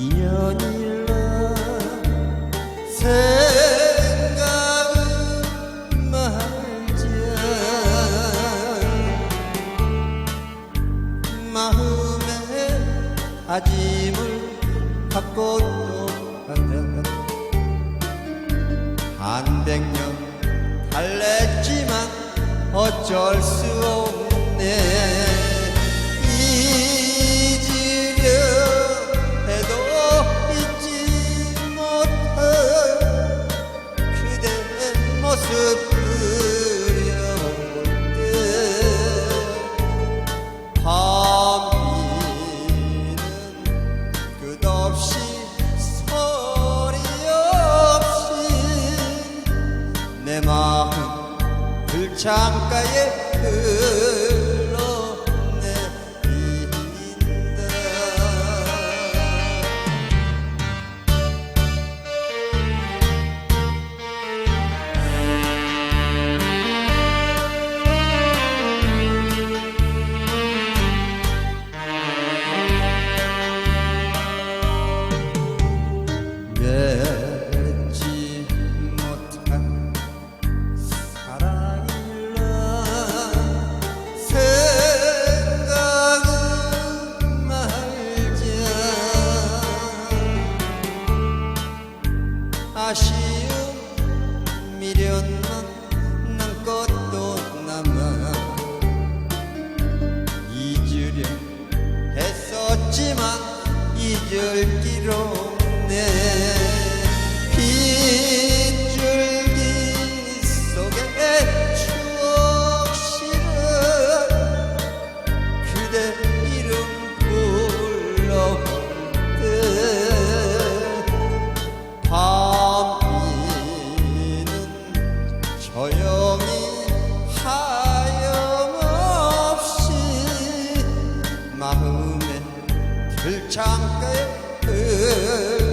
인연일라 생각은 말자 마음에 아짐을 갖고 또 반백 년 달랬지만 어쩔 수 없네. 창가에 그 미련만 난 것도 남아 잊으려 했었지만 잊을 길 없네. 빗줄기 속에 추억 실은 그대 들창끝.